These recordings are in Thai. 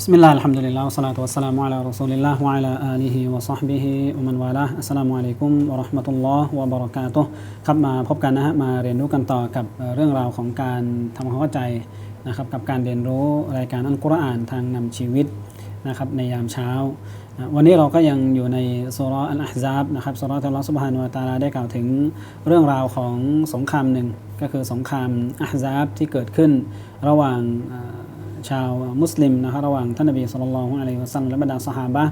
بسم الله الحمد لله والصلاة والسلام على رسول الله وعلى آله وصحبه ومن والاه السلام عليكم ورحمة الله وبركاته ครับมาพบกันนะฮะมาเรียนรู้กันต่อกับเอ่อเรื่องราวของการทำความเข้าใจนะครับกับการเรียนรู้รายการอัลกุรอานทางนำชีวิตนะครับในยามเช้านะวันนี้เราก็ยังอยู่ในสุราะห์อัลอาฮซาบนะครับสุราะห์ที่อัลลอฮฺซุบฮานุวะตะอาลาได้กล่าวถึงเรื่องราวของสงครามหนึ่งก็คือสงครามอัฮซาบที่เกิดขึ้นระหว่างเอ่อ ชาวมุสลิมนะครับระหว่างท่านนบีสุลต่านละฮ์อะลัยฮิวะซัลและบรรดาสหาบะ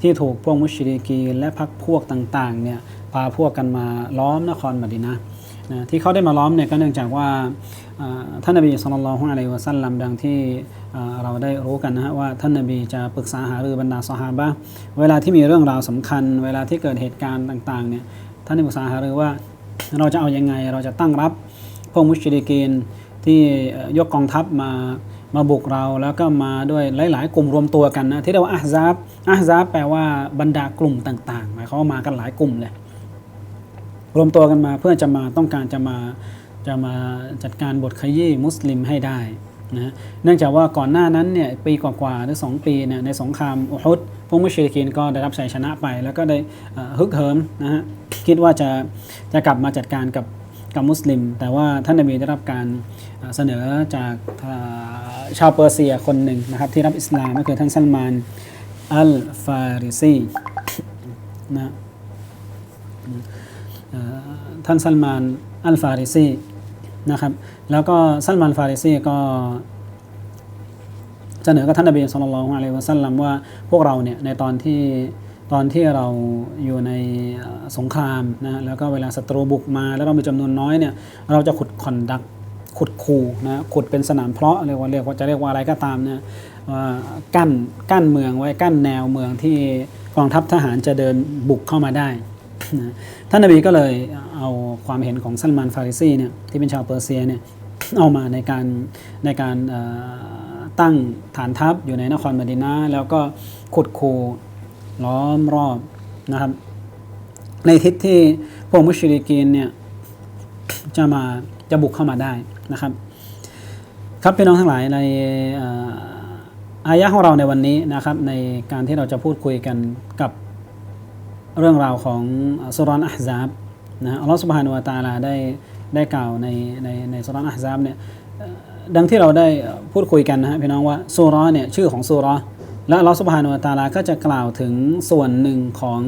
ที่ถูกพวกมุชริกีและพรรคพวกต่างๆเนี่ยพาพวกกันมาล้อมนครมดีนะนะที่เขาได้มาล้อมเนี่ยก็เนื่องจากว่าท่านนบีสุลต่านละฮ์อะลัยฮิวะซัลลัมดังที่เราได้รู้กันนะฮะว่าท่านนบีจะปรึกษาหารือบรรดาสหาบะเวลาที่มีเรื่องราวสำคัญ เวลาที่เกิดเหตุการณ์ต่างๆเนี่ยท่านได้ปรึกษาหารือว่าเราจะเอายังไงเราจะตั้งรับพวกมุชริกีนที่ยกกองทัพมา มาบุกเราแล้วก็มาด้วยหลาย ๆ กลุ่มรวมตัวกันนะที่เรียกว่าอาฮซาบอาฮซาบแปลว่าบรรดากลุ่มต่างๆหมายความว่ามากันหลายกลุ่มเลยรวมตัวกันมาเพื่อจะมาต้องการจะมาจะมาจัดการบทขยี้มุสลิมให้ได้นะเนื่องจากว่าก่อนหน้านั้นเนี่ยปีกว่าๆหรือ 2 ปีเนี่ยในสงครามอุฮุดพวกมุชริกีนก็ได้รับชัยชนะไป แล้วก็ได้ฮึกเหิมนะฮะคิดว่าจะจะกลับมาจัดการกับ กับมุสลิม แต่ว่าท่านนบีได้รับการเสนอจากชาวเปอร์เซียคนหนึ่งนะครับ ที่รับอิสลามก็คือท่านซัลมานอัลฟาริซีนะท่านซัลมานอัลฟาริซีนะครับแล้วก็ซัลมานฟาริซีก็เสนอกับท่านนบีสุลต่านละฮ์อะลัยวะสัลลัมว่าพวกเราเนี่ยในตอนที่ ตอนที่เราอยู่ในสงครามนะแล้วก็เวลาศัตรูบุกมา แล้วเรามีจำนวนน้อยเนี่ยเราจะขุดคอนดักขุดคูนะขุดเป็นสนามเพาะเรียกว่าเรียกว่าจะเรียกว่าอะไรก็ตามนะว่ากั้นกั้นเมืองไว้กั้นแนวเมืองที่กองทัพทหารจะเดินบุกเข้ามาได้นะท่านนบีก็เลยเอาความเห็นของซัลมานฟาริซีเนี่ยที่เป็นชาวเปอร์เซียเนี่ยเอามาในการในการตั้งฐานทัพอยู่ในนครมดีนะห์แล้วก็ขุดคู ล้อมรอบนะครับ ในทิศที่พวกมุชริกีนเนี่ยจะมาจะบุกเข้ามาได้นะครับ ครับพี่น้องทั้งหลายในอายะของเราในวันนี้นะครับ ในการที่เราจะพูดคุยกันกับเรื่องราวของสุรานอัฮซาบนะอัลลอฮฺสุบฮานุวะตาลาได้ได้กล่าวในในในสุรานอัฮซาบเนี่ยดังที่เราได้พูดคุยกันนะฮะพี่น้องว่าสุราเนี่ยชื่อของสุรา และลอสุบฮานุตาลาก็จะกล่าวถึงส่วนหนึ่งของ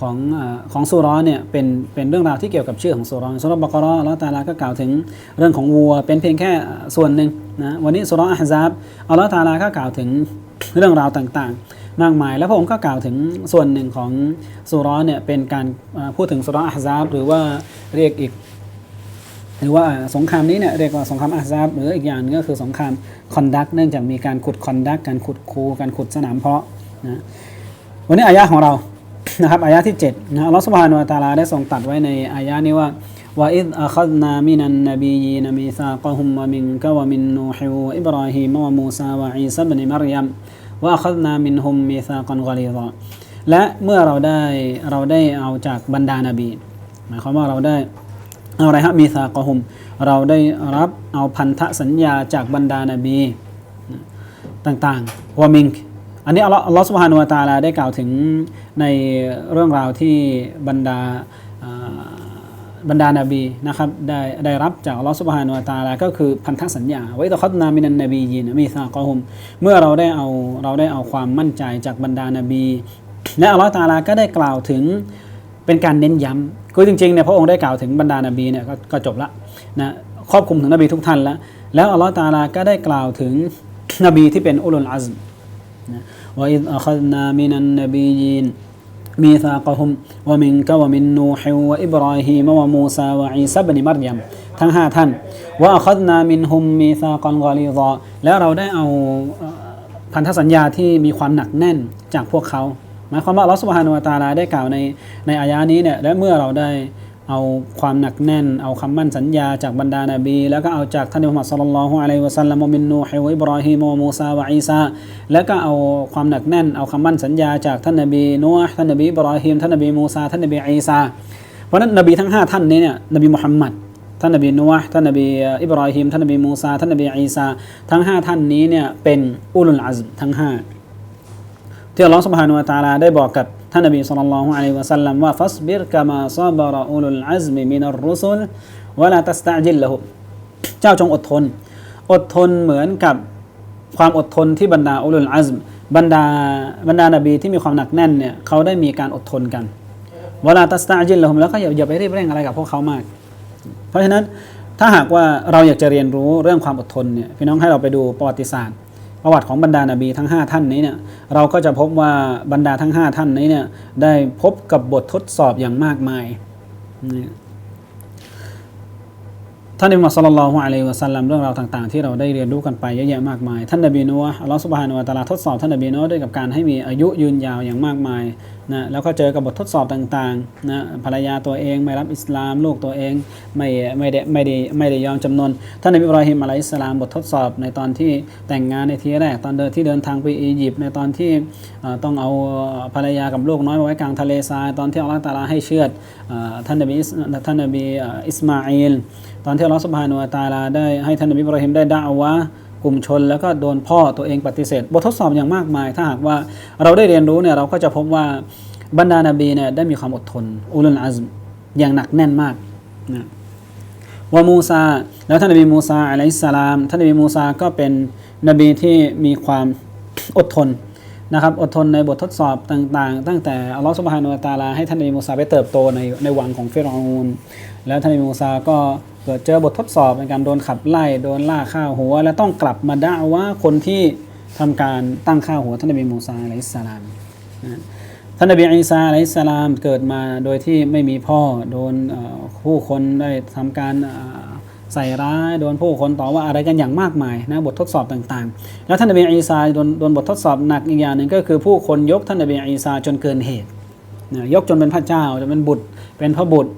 ของอของสุราเนี่ยเป็นเป็นเรื่องราวที่เกี่ยวกับชื่อของสุราสุราบกะเราะห์อัลลอฮฺตาลาก็กล่าวถึงเรื่องของวัว เป็นเพียงแค่ส่วนหนึ่งนะวันนี้สุราอัฮซาบอัลลอฮฺตาลาก็กล่าวถึงเรื่องราวต่างๆ มากมาย แล้วพระองค์ก็กล่าวถึงส่วนหนึ่งของสุราเนี่ยเป็นการพูดถึงสุราอัฮซาบหรือว่าเรียกอีก หรือว่าสงครามนี้เนี่ยเรียกว่าสงครามอัฮซาบหรืออีกอย่างนึงก็คือสงครามคอนดักเนื่องจากมีการขุดคอนดักการขุดคูการขุดสนามเพาะนะวันนี้อายะของเรานะครับอายะที่7นะอัลลอฮฺสุบฮานุวะตาลาได้ทรงตัดไว้ในอายะนี้ว่าว่าอิดอัคดนามินันนบียีนมีซากะฮุมวะมินกะวะมินนูฮิวอิบราฮิมวะมูซาวะอีซาบนิมารยัมวะอัคดนามินฮุมมีซากันกอลีซอและเมื่อเราได้เราได้เอาจากบรรดานบี หมายความว่าเราได้ อะไรฮะมีซากะฮุม เราได้รับเอาพันธสัญญาจากบรรดานาบีต่างๆวามิงอันนี้อัลลอฮ์อัลลอฮ์สุบฮานุวะตาลาได้กล่าวถึงในเรื่องราวที่บรรดาบรรดานาบีนะครับได้ได้รับจากอัลลอฮ์สุบฮานุวะตาลาก็คือพันธสัญญาไว้ตะคัดนามินันนบียินมีซากะฮุม เมื่อเราได้เอาเราได้เอาความมั่นใจจากบรรดานาบีและอัลลอฮ์ตาลาก็ได้กล่าวถึง เป็นการเน้นย้ำคือจริงๆเนี่ยพระองค์ได้กล่าวถึงบรรดานาบีเนี่ยก็ก็จบละนะครอบคลุมถึงนบีทุกท่านแล้ว แล้วอัลลอฮฺตาลาก็ได้กล่าวถึงนบีที่เป็นอุลุลอัซมนะว่าอิดอัคดนามินันนบียินมีซากะฮุมวะมินกะวะมินนูฮิวะอิบราฮิมวะมูซาวะอีซาบนิมารยัมทั้งห้าท่านว่าอัคดนามินฮุมมีซากันกอลีซอแล้วเราได้เอาพันธสัญญาที่มีความหนักแน่นจากพวกเขา หมายความว่าอัลอสุบฮานุวตาลาได้กล่าวในในอายะนี้เนี่ยและเมื่อเราได้เอาความหนักแน่น เอาคำมั่นสัญญาจากบรรดานาบี แล้วก็เอาจากท่านมุฮัมมัดศ็อลลัลลอฮุอะลัยวะซัลลัมมินนูฮิวอิบรอฮีมมูซาวะอีซาแล้วก็เอาความหนักแน่น เอาคำมั่นสัญญาจากท่านนบีนูห์ท่านนบีอิบรอฮีมท่านนบีมูซาท่านนบีอีซาเพราะนั้นนบีทั้งห้าท่านนี้เนี่ยนบีมุฮัมมัดท่านนบีนูห์ท่านนบีอิบรอฮีมท่านนบีมูซาท่านนบีอีซาทั้งห้าท่านนี้เนี่ยเป็นอุลุลอัซมทั้งห้า ที่อัลลอฮ์สุบฮานุอัตาลาได้บอกกับท่านนบีสุลต่านละฮ์อะลัยวะสัลลัมว่าฟัสบิรกามาซาบาราอุลุลอัซมิมินัรุสุลวะลาตัสตะจิลละหุเจ้าจงอดทน อดทนเหมือนกับความอดทนที่บรรดาอุลุลอัซมบรรดาบรรดานบีที่มีความหนักแน่นเนี่ยเขาได้มีการอดทนกันเวลาตัสตาจินละหุมแล้วก็อย่าอย่าไปรีบเร่งอะไรกับพวกเขามาก เพราะฉะนั้นถ้าหากว่าเราอยากจะเรียนรู้เรื่องความอดทนเนี่ยพี่น้องให้เราไปดูประวัติศาสตร์ ประวัติของบรรดานาบีทั้ง 5 ท่านนี้เนี่ยเราก็จะพบว่าบรรดาทั้ง 5 ท่านนี้เนี่ยได้พบกับบททดสอบอย่างมากมายนี่ ท่านอิมามศ็อลลัลฮุอะลัยฮิวะซัลลัมเรื่องราวต่างๆ ที่เราได้เรียนรู้กันไปเยอะแยะมากมาย ท่านนบีนัวอัลลอฮฺสุบฮานุวะตาลาทดสอบท่านนบีนัวด้วยกับการให้มีอายุยืนยาวอย่างมากมายนะแล้วก็เจอกับบททดสอบต่างๆนะภรรยาตัวเองไม่รับอิสลามลูกตัวเองไม่ไม่ได้ไม่ได้ไม่ได้ยอมจำนนท่านนบีอิบราฮิมอะลัยฮิสลามบททดสอบในตอนที่แต่งงานในทีแรกตอนเดินที่เดินทางไปอียิปต์ในตอนที่ต้องเอาภรรยากับลูกน้อยไว้กลางทะเลทรายตอนที่อัลลอฮฺตาลาให้เชือดท่านนบีท่านนบีอิสมาอิล ตอนที่อัลลอฮฺสุบฮานุวะตาลาได้ให้ท่านนบีอิบราฮิมได้ด่าวะกลุ่มชนแล้วก็โดนพ่อตัวเองปฏิเสธ บททดสอบอย่างมากมาย ถ้าหากว่าเราได้เรียนรู้เนี่ยเราก็จะพบว่าบรรดานาบีเนี่ยได้มีความอดทนอุลุลอัซมอย่างหนักแน่นมากนะวะมูซาแล้วท่านนบีมูซาอะลัยฮิสสลาม ท่านนบีมูซาก็เป็นนบีที่มีความอดทนนะครับอดทนในบททดสอบต่างๆ ตั้งแต่อัลลอฮฺสุบฮานุวะตาลาให้ท่านนบีมูซาไปเติบโตในในวังของเฟรเอานแล้วท่านนบีมูซาก็ กิดเจอบททดสอบในการโดนขับไล่โดนล่าฆ่าหัว และต้องกลับมาด่าว่าคนที่ทำการตั้งฆ่าหัวท่านนบีมูซาอะลัยสลามนะท่านนบีอีสาอะลัยสลามเกิดมาโดยที่ไม่มีพ่อโดนผู้คนได้ทำการใส่ร้ายโดนผู้คนต่อว่าอะไรกันอย่างมากมายนะบททดสอบต่างๆ แล้วท่านนบีอีสาโดนโดนบททดสอบหนักอีกอย่างหนึ่งก็คือผู้คนยกท่านนบีอีสาจนเกินเหตุยกจนเป็นพระเจ้าจนเป็นบุตรเป็นพระบุตร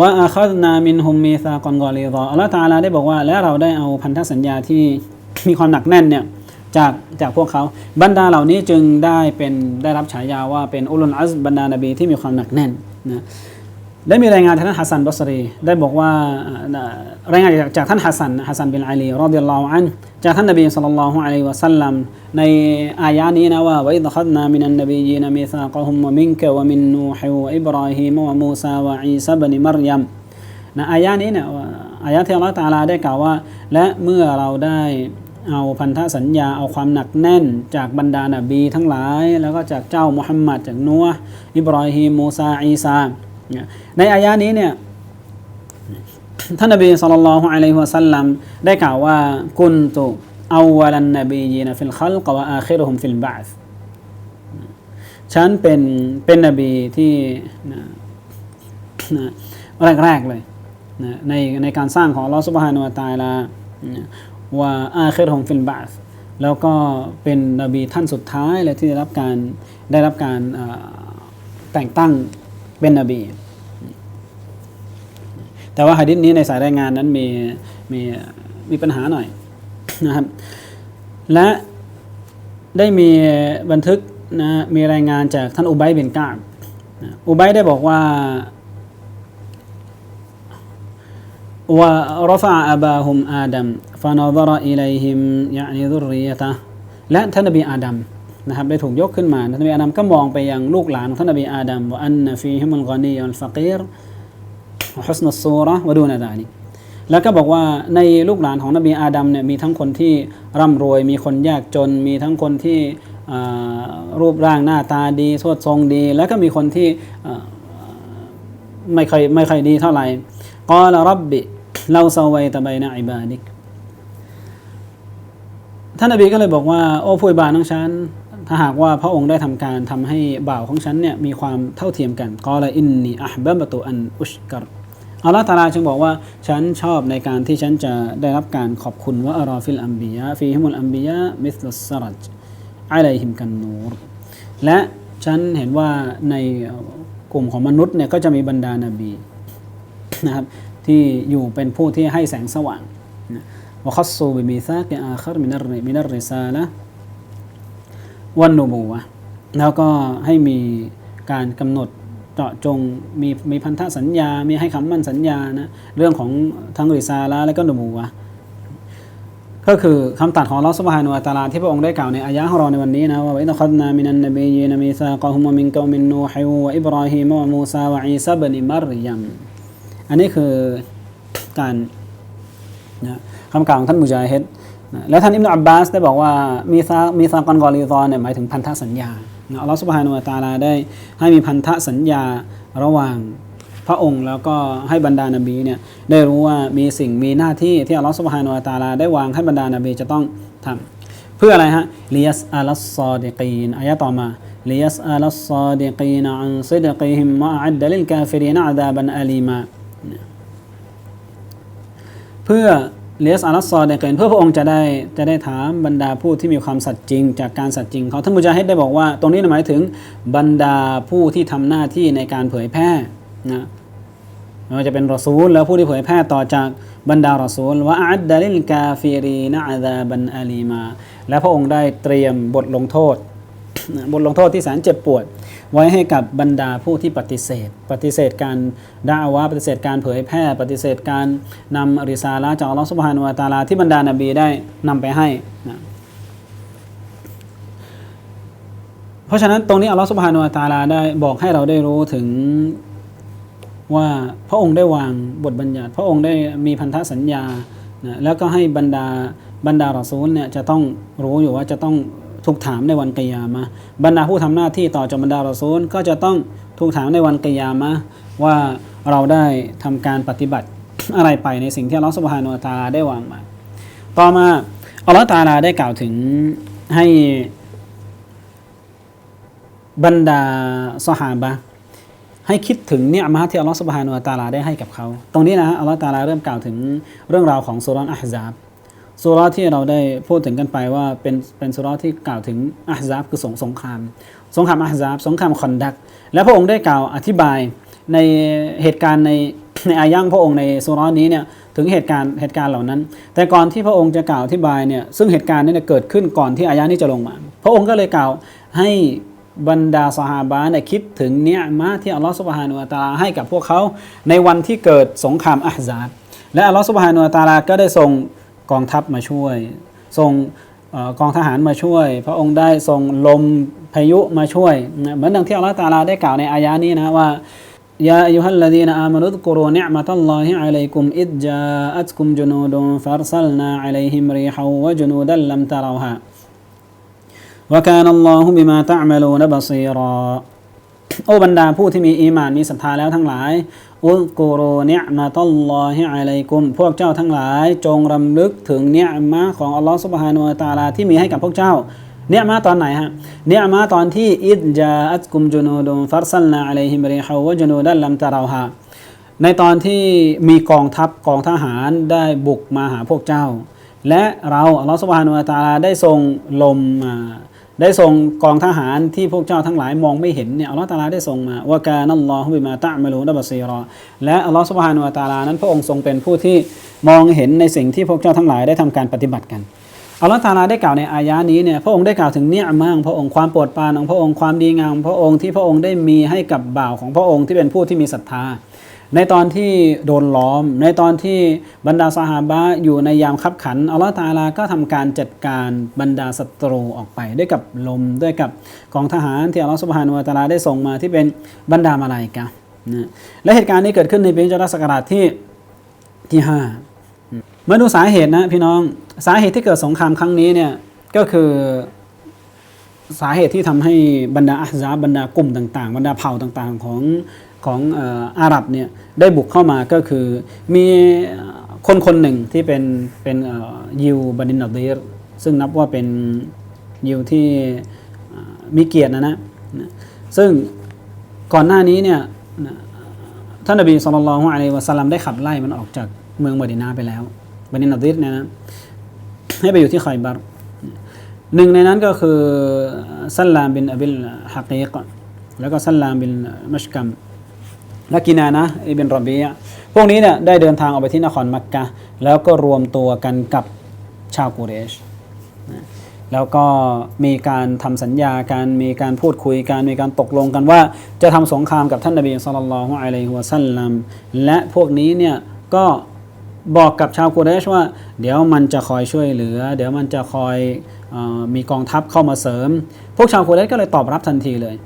ว่าอาคัดนามินฮุมมีซากอนกอลีรออัลลอฮฺตาลาได้บอกว่า และเราได้เอาพันธสัญญาที่มีความหนักแน่นเนี่ยจากจากพวกเขาบรรดาเหล่านี้จึงได้เป็นได้รับฉายาว่าเป็นอุลุลอัสบรรดานบีที่มีความหนักแน่นนะ ได้มีรายงานจากท่านฮัสซันบัสรีได้บอกว่าเอ่อรายงานจากจากท่านฮัสซันฮัสซันบินอาลีรอดิยัลลอฮุอันจากท่านนบีศ็อลลัลลอฮุอะลัยฮิวะซัลลัมในอายะนี้นะว่า وإذ أخذنا من النبيين ميثاقهم ومنك ومن نوح وإبراهيم وموسى وعيسى بن مريم นะอายะนี้เนี่ยว่าอายะที่อัลลอฮฺตะอาลาได้กล่าวว่า และเมื่อเราได้เอาพันธสัญญาเอาความหนักแน่นจากบรรดานาบีทั้งหลาย แล้วก็จากเจ้ามุฮัมมัดจากนัวห์อิบรอฮีมมูซาอีซาเนี่ย ในอายะนี้เนี่ยท่านนบีสุลต่านละฮ์อะลัยฮิวะสัลลัมได้กล่าวว่ากุนตุอาวลันนบียีนฟิลคัลกวะอาคิรุฮุมฟิลบาสฉันเป็นเป็นนบีที่นะนะแรกๆเลยในในการสร้างของลอสุบฮานุวะตาละว่าอาคิรุฮุมฟิลบาสแล้วก็เป็นนบีท่านสุดท้ายเลยที่ได้รับการได้รับการแต่งตั้ง เป็นนบี แต่ว่าหะดิษนี้ในสายรายงานนั้นมีมีมีปัญหาหน่อย นะครับ และได้มีบันทึกนะมีรายงานจากท่านอุบัยบินกาบนะอุบัยได้บอกว่าว่า رفع أباهم آدم فنظر إليهم يعني ذريته และท่านนบีอาดัม นะครับได้ถูกยกขึ้นมาท่านนบีอาดัมก็มองไปยังลูกหลานของท่านนบีอาดัมว่าอันนฟีฮิมุลกอนีอัลฟะกีรฮุสนุสซูระวะดูนาดานิแล้วก็บอกว่าในลูกหลานของนบีอาดัมเนี่ยมีทั้งคนที่ร่ำรวย มีคนยากจน มีทั้งคนที่รูปร่างหน้าตาดีสวดทรงดี แล้วก็มีคนที่ไม่ค่อยไม่ค่อยดีเท่าไหร่กอลรับบิเราซาวัยตะไบนะอิบาดิกท่านนบีก็เลยบอกว่า โอ้ผู้บาดของฉัน ถ้าหากว่าพระองค์ได้ทำการทำให้บ่าวของฉันเนี่ยมีความเท่าเทียมกันกอลอินนีอัฮบะบะตุอันอุชกรอัลลอฮฺตาลาจึงบอกว่าฉันชอบในการที่ฉันจะได้รับการขอบคุณว่าอัรอฟิลอัมบียะฟีฮิมุลอัมบียะมิสลุสรัจอะลัยฮิมกันนูรและฉันเห็นว่าในกลุ่มของมนุษย์เนี่ยก็จะมีบรรดานาบีนะครับที่อยู่เป็นผู้ที่ให้แสงสว่างวะคัสซูบิมีซากอาครมินัรมินัรริซาละ วันนูบูวะแล้วก็ให้มีการกำหนดเจาะจงมีมีพันธสัญญา มีให้คำมั่นสัญญานะเรื่องของทั้งริซาละและก็นูบูวะก็คือคำตัดของลอสบฮานุอัตลาที่พระองค์ได้กล่าวในอายะของเราในวันนี้นะว่าอินคัดนามินันนบียีนมีซากะฮุมมินกอมินนูฮิวะอิบราฮิมวะมูซาวะอีซาบนิมารยัมอันนี้คือการนะคำกล่าวของท่านมุจาฮิด นะและท่านอิบนุอับบาสได้บอกว่ามีซามีซากอนกอลีซอนเนี่ยหมายถึงพันธสัญญาอัลลอฮฺสุบฮานุอัตาลาได้ให้มีพันธสัญญาระหว่างพระองค์แล้วก็ให้บรรดานบีเนี่ยได้รู้ว่ามีสิ่งมีหน้าที่ที่อัลลอฮฺสุบฮานุอัตาลาได้วางให้บรรดานบีจะต้องทำเพื่ออะไรฮะลียัสอัลซอดิกีนอายะต่อมาลียัสอัลซอดิกีนอันซิดกีฮิมมะอัดดลิลกาฟิรีนอาดาบันอาลีมาเพื่อ เลสอารัสซอดเกินเพื่อพระองค์จะได้จะได้ถามบรรดาผู้ที่มีความสัตย์จริง จากการสัตย์จริงเขาท่านมุจาฮิดได้บอกว่า ตรงนี้หมายถึงบรรดาผู้ที่ทำหน้าที่ในการเผยแพร่นะไม่ว่าจะเป็นรอซูล แล้วผู้ที่เผยแพร่ต่อจากบรรดารอซูลว่าอัดดาลิลกาฟิรีนะอาดาบันอาลีมา และพระองค์ได้เตรียมบทลงโทษ บทลงโทษที่แสนเจ็บปวด ไว้ให้กับบรรดาผู้ที่ปฏิเสธ ปฏิเสธการด่าวะปฏิเสธการเผยแพร่ ปฏิเสธการนำอริซาละจากอัลลอฮฺสุบฮานุวะตาลาที่บรรดานาบีได้นำไปให้นะเพราะฉะนั้นตรงนี้อัลลอฮฺสุบฮานุวะตาลาได้บอกให้เราได้รู้ถึงว่าพระองค์ได้วางบทบัญญัติ พระองค์ได้มีพันธสัญญานะแล้วก็ให้บรรดาบรรดารอซูลเนี่ยจะต้องรู้อยู่ว่าจะต้อง ถูกถามในวันกิยามะบรรดาผู้ทำหน้าที่ต่อจากบรรดารอซูลก็จะต้องถูกถามในวันกิยามะว่าเราได้ทำการปฏิบัติอะไรไปในสิ่งที่อัลลอฮฺสุบฮานุวะตาลาได้วางมา ต่อมาอัลลอฮฺตาลาได้กล่าวถึงให้บรรดาสหาบะให้คิดถึงเนี่ยมะห์ที่อัลลอฮฺสุบฮานุวะตาลาได้ให้กับเขา ตรงนี้นะอัลลอฮฺตาลาเริ่มกล่าวถึงเรื่องราวของสุรานอัฮซาบ สุราที่เราได้พูดถึงกันไปว่าเป็นเป็นสุราที่กล่าวถึงอาฮซาบคือสงสงคราม สงครามอาฮซาบสงครามคอนดัก และพระองค์ได้กล่าวอธิบายในเหตุการณ์ในในอายังพระองค์ในสุรานี้เนี่ยถึงเหตุการณ์เหตุการณ์เหล่านั้น แต่ก่อนที่พระองค์จะกล่าวอธิบายเนี่ยซึ่งเหตุการณ์นี้เเกิดขึ้นก่อนที่อายะนี้จะลงมา พระองค์ก็เลยกล่าวให้บรรดาสหาบะเนี่ยคิดถึงเนี่ยมาที่อัลลอฮฺสุบฮานุวะตาลาให้กับพวกเขาในวันที่เกิดสงครามอาฮซาบและอัลลอฮฺสุบฮานุวะตาลาก็ได้ส่ง กองทัพมาช่วย ส่งเอ่อกองทหารมาช่วย พระองค์ได้ส่งลมพายุมาช่วยนะเหมือนดังที่อัลลอฮฺตะอาลาได้กล่าวในอายะนี้นะว่ายาอายุฮัลลดีนอามานุดกุรูนิมะตัลลอฮิอะลัยกุมอิดจาอัตกุมจุนูดุนฟารซัลนาอะลัยฮิมรีฮาวะจุนูดัลลัมตะเราฮา وكان الله بما تعملون بصيرا โอ้บรรดาผู้ที่มีอีหมานมีศรัทธาแล้วทั้งหลาย อุกุรูเนียมาตัลลอฮิอะลัยกุม พวกเจ้าทั้งหลาย จงรำลึกถึงเนียมะของอัลลอฮฺสุบฮานุตาลาที่มีให้กับพวกเจ้าเนียมาตอนไหนฮะเนียมาตอนที่อิดจาอัตกุมจุนูดุมฟัรซัลนาอะลัยฮิมริฮาวะจุนูดัลลัมตะเราฮาในตอนที่มีกองทัพกองทหารได้บุกมาหาพวกเจ้า และเราอัลลอฮฺสุบฮานุตาลาได้ทรงลมมา ได้ส่งกองทหารที่พวกเจ้าทั้งหลายมองไม่เห็นเนี่ยอัลลอฮฺตาลาได้ส่งมาว่ากานัลลอฮฺบิมาตะมลูนบัซีรอและอัลลอฮฺสุบฮานุวะตาลานั้น พระองค์ทรงเป็นผู้ที่มองเห็นในสิ่งที่พวกเจ้าทั้งหลายได้ทำการปฏิบัติกันอัลลอฮฺตาลาได้กล่าวในอายะนี้เนี่ยพระองค์ได้กล่าวถึงเนี่ยมของพระองค์ความโปรดปรานของพระองค์ความดีงามของพระองค์ที่พระองค์ได้มีให้กับบ่าวของพระองค์ที่เป็นผู้ที่มีศรัทธา ในตอนที่โดนล้อม ในตอนที่บรรดาสหาบะอยู่ในยามคับขันอัลลอฮฺตาลาก็ทำการจัดการบรรดาศัตรูออกไป ด้วยกับลมด้วยกับกองทหารที่อัลลอฮฺสุบฮานุวะตาลาได้ส่งมาที่เป็นบรรดามาลายกะนะและเหตุการณ์นี้เกิดขึ้นในปีจรศักราชที่ที่ห้ามาดูสาเหตุนะพี่น้องสาเหตุที่เกิดสงครามครั้งนี้เนี่ยก็คือสาเหตุที่ทำให้บรรดาอัฮซาบบรรดากลุ่มต่าง ๆ บรรดาเผ่าต่างๆ ของ ของอาหรับเนี่ยได้บุกเข้ามาก็คือมีคนคนหนึ่งที่เป็นเป็นยิวบันินอดีรซึ่งนับว่าเป็นยิวที่มีเกียรตินะนะ ซึ่งก่อนหน้านี้เนี่ยท่านนบีสุลต่านละฮ์อะลัยวะสัลลัมได้ขับไล่มันออกจากเมืองมดินาไปแล้วบันินอดีรเนี่ยนะให้ไปอยู่ที่ไคบัรหนึ่งในนั้นก็คือซัลลามบินอบิลฮักีกแล้วก็ซัลลามบินมัชกัม และกินานะอิบินรอบียะพวกนี้เนี่ยได้เดินทางออกไปที่นครมักกะแล้วก็รวมตัวกันกับชาวกุเรชนะแล้วก็มีการทำสัญญาการมีการพูดคุยกันมีการตกลงกันว่า จะทำสงครามกับท่านนบีสุลต่านละฮ์อะลัยฮิวะสัลลัมและพวกนี้เนี่ยก็บอกกับชาวกุเรชว่า เดี๋ยวมันจะคอยช่วยเหลือ เดี๋ยวมันจะคอยออมีกองทัพเข้ามาเสริม พวกชาวกุเรชก็เลยตอบรับทันทีเลย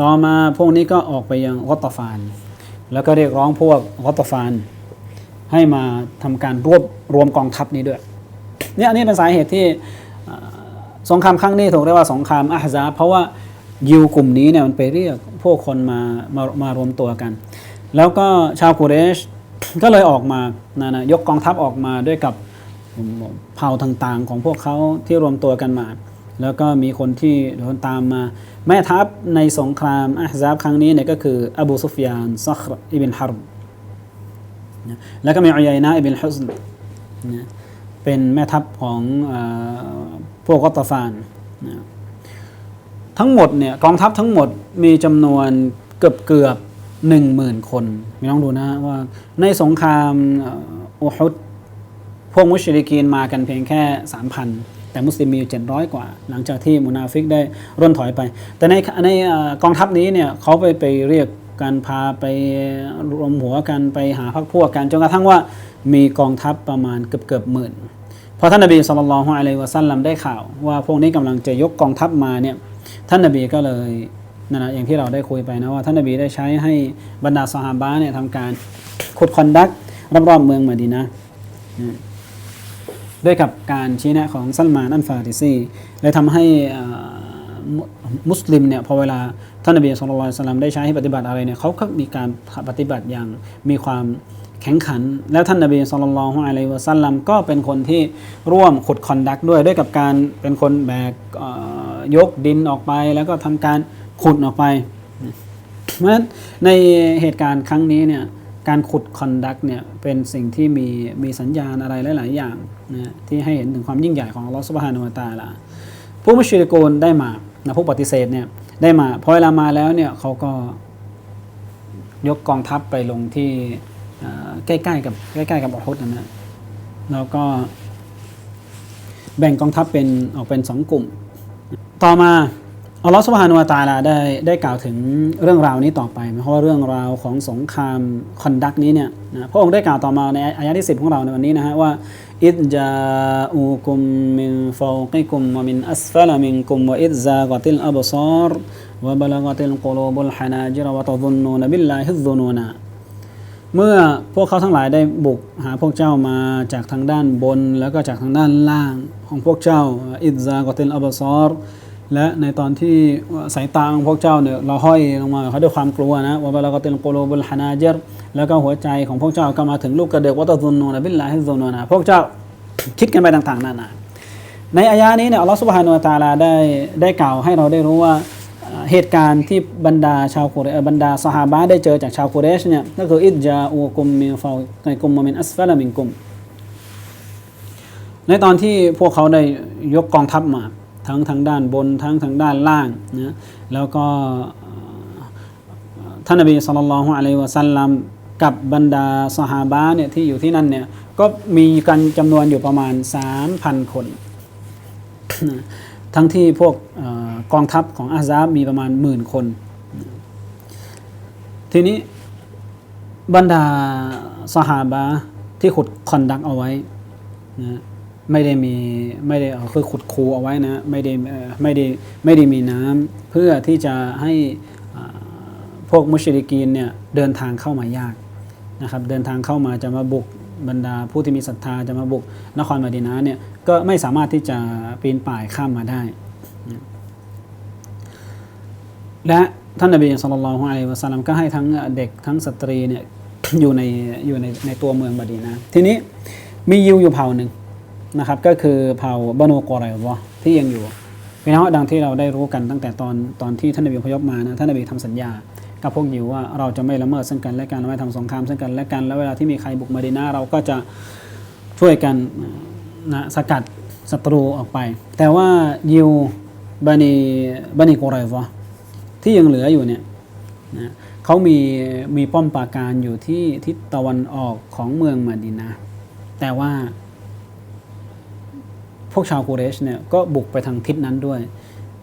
ต่อมาพวกนี้ก็ออกไปยังกอตตฟาน แล้วก็เรียกร้องพวกกอตฟาน ให้มาทำการรวบรวมกองทัพนี้ด้วยเนี่ยอันนี้เป็นสาเหตุที่สงครามครั้งนี้ถูกเรียกว่าสงครามอาฮซาเพราะว่ายิวกลุ่มนี้เนี่ยมันไปเรียกพวกคนมามามารวมตัวกัน แล้วก็ชาวกุเรชก็เลยออกมานะนะยกกองทัพออกมาด้วยกับเผ่าต่างๆ ของพวกเขาที่รวมตัวกันมา แล้วก็มีคนที่โดนตามมา แม่ทัพในสงครามอาฮซาบครั้งนี้เนี่ยก็คืออบูซุฟยานซัครอิบินฮารบแล้วก็มีอุยัยนะอิบินฮุสนเป็นแม่ทัพของอพวกกอตตาฟานทั้งหมดเนี่ยกองทัพทั้งหมดมีจำนวนเกือบเกือบหนึ่งหมื่นคนมีน้องดูนะว่าในสงครามอุฮุดพวกมุชริกีนมากันเพียงแค่3,000 แต่มุสลิมมีอยู่ 700 กว่า หลังจากที่มุนาฟิกได้ร่นถอยไป แต่ในในกองทัพนี้เนี่ยเขาไปไปเรียกการพาไปรวมหัวกันไปหาพักพวกกันจนกระทั่งว่ามีกองทัพประมาณเกือบเกือบหมื่นพอท่านนบีสุลต่านละฮ์อะลัยวะซัลลัมได้ข่าว ว่าพวกนี้กำลังจะยกกองทัพมาเนี่ยท่านนบีก็เลยนั่นนะอย่างที่เราได้คุยไปนะว่าท่านนบีได้ใช้ให้บรรดาสหาบะห์เนี่ยทำการขุดคอนดักรอบๆเมืองมาดีนะ ด้วยกับการชี้แนะของซัลมานอันฟาริซีเลยทำให้มุสลิมเนี่ยพอเวลาท่านนบีสุลต่านสลัมได้ใช้ให้ปฏิบัติอะไรเนี่ยเขาก็มีการปฏิบัติอย่างมีความแข็งขัน แล้วท่านนบีสุลต่านอะลัยวะซัลลัมก็เป็นคนที่ร่วมขุดคอนดักด้วยด้วยกับการเป็นคนแบกยกดินออกไป แล้วก็ทำการขุดออกไปเพราะฉะนั้นในเหตุการณ์ครั้งนี้เนี่ย การขุดคอนดักเนี่ยเป็นสิ่งที่มีมีสัญญาณอะไรหลาย ๆ อย่างนะที่ให้เห็นถึงความยิ่งใหญ่ของลอสุบฮานุตาลาผู้มุชริโกนได้มานะผู้ปฏิเสธเนี่ยได้มาพอเวลามาแล้วเนี่ยเขาก็ยกกองทัพไปลงที่ใกล้ๆกับใกล้ ๆ กับอัลฮุดนะนะแล้วก็แบ่งกองทัพเป็นออกเป็นสองกลุ่ม ต่อมา อัลลอฮฺสุบฮานุวะตาลาได้ได้กล่าวถึงเรื่องราวนี้ต่อไปเพราะว่าเรื่องราวของสงครามคอนดักนี้เนี่ยนะพระองค์ได้กล่าวต่อมาในอายะที่ 10 ของเราในวันนี้นะฮะว่าอิดจาอูกุมมินฟาวกิกุมวะมินอัสฟลมินกุมวะอิดซากติลอับซารวะบลกติลกุลูบุลฮานาจิรวะตะซุนนูนบิลลาฮิซุนูนาเมื่อพวกเขาทั้งหลายได้บุกหาพวกเจ้ามาจากทางด้านบน แล้วก็จากทางด้านล่างของพวกเจ้าอิดซากติลอับซอร และในตอนที่สายตาของพวกเจ้าเนี่ยเราห้อยลงมาเขาด้วยความกลัวนะว่าเราก็ติลโกโลบุลฮานาเจรแล้วก็หัวใจของพวกเจ้าก็มาถึงลูกกระเดือกวัตตุนนูนะบิลลาฮิซุนูนะพวกเจ้าคิดกันไปต่างๆ นานา ในอายะนี้เนี่ยอัลลอฮฺสุบฮานุตาลาได้ได้กล่าวให้เราได้รู้ว่าเหตุการณ์ที่บรรดาชาวกุเรบรรดาสหาบะได้เจอจากชาวกุเรชเนี่ยก็คืออิดจาอูกุมมิฟาวในกุมวะมินอัสฟาลมินกุม ในตอนที่พวกเขาได้ยกกองทัพมา ทั้งทางด้านบนทั้งทางด้านล่างนะแล้วก็ท่านนบีสุลต่านละฮ์อะลัยวะสัลลัมกับบรรดาสหาบะเนี่ยที่อยู่ที่นั่นเนี่ยก็มีกันจำนวนอยู่ประมาณ 3,000 คน ทั้งที่พวกอกองทัพของอาซาบมีประมาณหมื่นคน ทีนี้บรรดาสหาบะที่ขุดคอนดักเอาไว้นะ ไม่ได้มีไม่ได้เอาคือขุดคูเอาไว้นะไม่ได้ไม่ได้ไม่ได้มีน้ำเพื่อที่จะให้พวกมุชริกีนเนี่ยเดินทางเข้ามายากนะครับเดินทางเข้ามาจะมาบุกบรรดาผู้ที่มีศรัทธาจะมาบุกนครมาดีนาเนี่ยก็ไม่สามารถที่จะปีนป่ายข้ามมาได้ และท่านนบีสุลต่านละฮ์อะลัยฮิวะสัลลัมก็ให้ทั้งเด็กทั้งสตรีเนี่ยอยู่ในอยู่ในในตัวเมืองบาดีนะทีนี้มียิวอยู่เผ่าหนึ่ง นะครับ ก็คือเผ่าบานูกอไรวะที่ยังอยู่พี่น้องดังที่เราได้รู้กันตั้งแต่ตอนตอนที่ท่านนบีพยพมานะท่านนบีทำสัญญา กับพวกยิวว่าเราจะไม่ละเมิดซึ่งกันและกันไม่ทำสงครามซึ่งกันและกัน แล้วเวลาที่มีใครบุกมาดีนาเราก็จะช่วยกันนะสกัดศัตรูออกไป แต่ว่ายิวบานีบานีกอไรวะที่ยังเหลืออยู่เนี่ยนะเขามีมีป้อมปราการอยู่ที่ทิศตะวันออกของเมืองมาดินาแต่ว่า พวกชาวกูเรชเนี่ยก็บุกไปทางทิศนั้นด้วย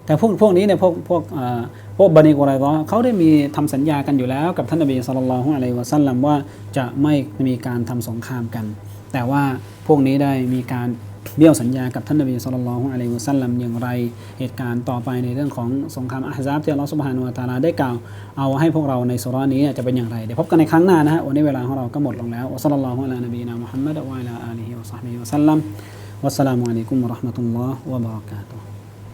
แต่พวกพวกนี้เนี่ยพวกพวกเอ่อพวกบันิกุไรกอเขาได้มีทำสัญญากันอยู่แล้ว กับท่านนบีสุลต่านละฮ์อะลัยวะสัลลัมว่าจะไม่มีการทำสงครามกัน แต่ว่าพวกนี้ได้มีการเบี้ยวสัญญากับท่านนบีสุลต่านละฮ์อะลัยฮิวะสัลลัมอย่างไร เหตุการณ์ต่อไปในเรื่องของสงครามอะฮ์ซาบที่อัลลอฮฺสุบฮานุวะตาลาได้กล่าวเอาให้พวกเราในสุราะห์นี้จะเป็นอย่างไร เดี๋ยวพบกันในครั้งหน้านะฮะวันนี้เวลาของเราก็หมดลงแล้วอัสลลัลลอฮุอะลานบีนามุฮัมมัดวะอะลาอาลีฮิวะซอฮบิฮิวะสัลลัม والسلام عليكم ورحمة الله وبركاته.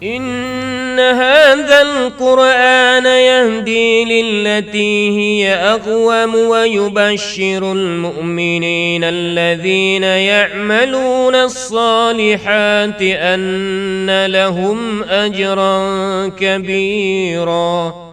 إن هذا القرآن يهدي للتي هي أقوم ويبشر المؤمنين الذين يعملون الصالحات أن لهم أجرا كبيرا.